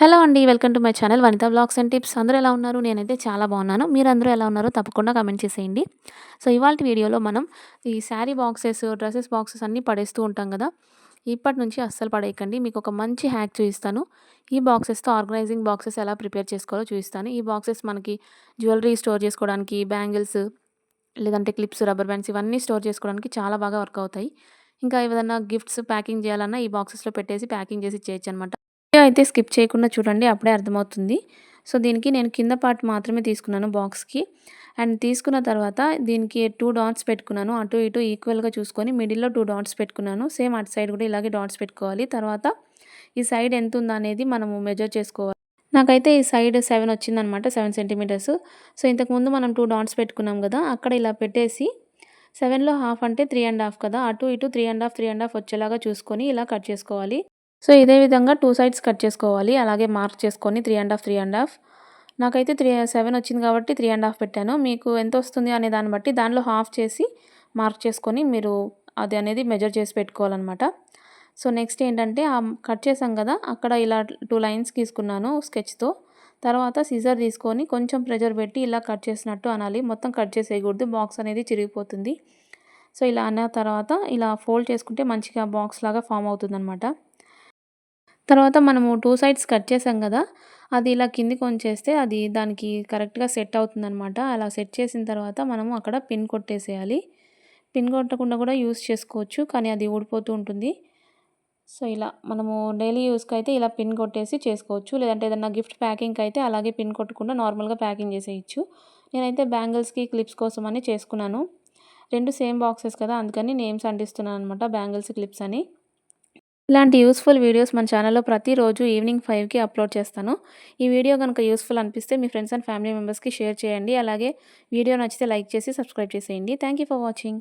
Hello అండి. Welcome to my channel Vanitha blogs and tips. అందరూ ఎలా ఉన్నారు? నేనైతే చాలా బాగున్నాను. మీరందరూ ఎలా ఉన్నారో తప్పకుండా కామెంట్ చేసేయండి. సో, ఇవాల్టి వీడియోలో మనం ఈ శారీ బాక్సెస్, డ్రెస్సెస్ బాక్సెస్ అన్నీ పడేస్తూ ఉంటాం కదా ఇప్పటి నుంచి అస్సలు పడేయకండి. మీకు ఒక మంచి హ్యాక్ చూపిస్తాను. ఈ బాక్సెస్‌తో ఆర్గనైజింగ్ బాక్సెస్ ఎలా ప్రిపేర్ చేసుకోవాలో చూపిస్తాను. ఈ బాక్సెస్ మనకి జ్యువెలరీ స్టోర్ చేసుకోవడానికి, బ్యాంగిల్స్ లేదంటే క్లిప్స్, రబ్బర్ బ్యాండ్స్ ఇవన్నీ స్టోర్ చేసుకోవడానికి చాలా బాగా వర్క్ అవుతాయి. ఇంకా ఏదైనా గిఫ్ట్స్ ప్యాకింగ్ చేయాలన్నా ఈ బాక్సెస్‌లో పెట్టేసి ప్యాకింగ్ చేసి ఇచ్చేయొచ్చనమాట. వీడియో అయితే స్కిప్ చేయకుండా చూడండి. అప్పుడే అర్థమవుతుంది. సో, దీనికి నేను కింద పార్ట్ మాత్రమే తీసుకున్నాను బాక్స్‌కి. అండ్ తీసుకున్న తర్వాత దీనికి టూ డాట్స్ పెట్టుకున్నాను. అటు ఇటు ఈక్వల్‌గా చూసుకొని మిడిల్‌లో టూ డాట్స్ పెట్టుకున్నాను. సేమ్ అటు సైడ్ కూడా ఇలాగే డాట్స్ పెట్టుకోవాలి. తర్వాత ఈ సైడ్ ఎంత ఉందనేది మనము మెజర్ చేసుకోవాలి. నాకైతే ఈ సైడ్ సెవెన్ వచ్చిందనమాట. Seven centimetres. సో, ఇంతకుముందు మనం టూ డాట్స్ పెట్టుకున్నాం కదా అక్కడ ఇలా పెట్టేసి సెవెన్లో హాఫ్ అంటే త్రీ అండ్ హాఫ్ కదా! అటు ఇటు 3 ½, 3 ½ వచ్చేలాగా చూసుకొని ఇలా కట్ చేసుకోవాలి. సో, ఇదే విధంగా టూ సైడ్స్ కట్ చేసుకోవాలి. అలాగే మార్క్ చేసుకొని 3 ½, 3 ½ నాకైతే త్రీ సెవెన్ వచ్చింది కాబట్టి త్రీ అండ్ హాఫ్ పెట్టాను. మీకు ఎంత వస్తుంది అనే దాన్ని బట్టి దానిలో హాఫ్ చేసి మార్క్ చేసుకొని మీరు అది అనేది మెజర్ చేసి పెట్టుకోవాలన్నమాట సో, నెక్స్ట్ ఏంటంటే ఆ కట్ చేసాం కదా అక్కడ ఇలా టూ లైన్స్ గీసుకున్నాను స్కెచ్‌తో. తర్వాత సిజర్ తీసుకొని కొంచెం ప్రెజర్ పెట్టి ఇలా కట్ చేసినట్టు అనాలి. మొత్తం కట్ చేసేయకూడదు. బాక్స్ అనేది చిరిగిపోతుంది. సో, ఇలా అన్న తర్వాత ఇలా ఫోల్డ్ చేసుకుంటే మంచిగా బాక్స్ లాగా ఫార్మ్ అవుతుందనమాట. తర్వాత మనము టూ సైడ్స్ కట్ చేసాం కదా అది ఇలా కిందికి వంచేస్తే అది దానికి కరెక్ట్‌గా సెట్ అవుతుందనమాట. అలా సెట్ చేసిన తర్వాత మనము అక్కడ పిన్ కొట్టేసేయాలి. పిన్ కొట్టకుండా కూడా యూస్ చేసుకోవచ్చు. కానీ అది ఊడిపోతూ ఉంటుంది. సో, ఇలా మనము డైలీ యూస్కి అయితే ఇలా పిన్ కొట్టేసి చేసుకోవచ్చు. లేదంటే ఏదన్నా గిఫ్ట్ ప్యాకింగ్కి అయితే అలాగే పిన్ కొట్టకుండా నార్మల్‌గా ప్యాకింగ్ చేసేయచ్చు నేనైతే బ్యాంగిల్స్‌కి, క్లిప్స్ కోసమని చేసుకున్నాను. రెండు సేమ్ బాక్సెస్ కదా! అందుకని నేమ్స్ అంటిస్తున్నాను అనమాట బ్యాంగిల్స్, క్లిప్స్ అని. ఇలాంటి యూస్‌ఫుల్ వీడియోస్ మన ఛానల్‌లో ప్రతిరోజు ఈవినింగ్ ఫైవ్కి అప్లోడ్ చేస్తాను. ఈ వీడియో కనుక యూస్‌ఫుల్ అనిపిస్తే మీ ఫ్రెండ్స్ అండ్ ఫ్యామిలీ మెంబర్స్‌కి షేర్ చేయండి. అలాగే వీడియో నచ్చితే లైక్ చేసి సబ్స్క్రైబ్ చేసేయండి. Thank you for watching.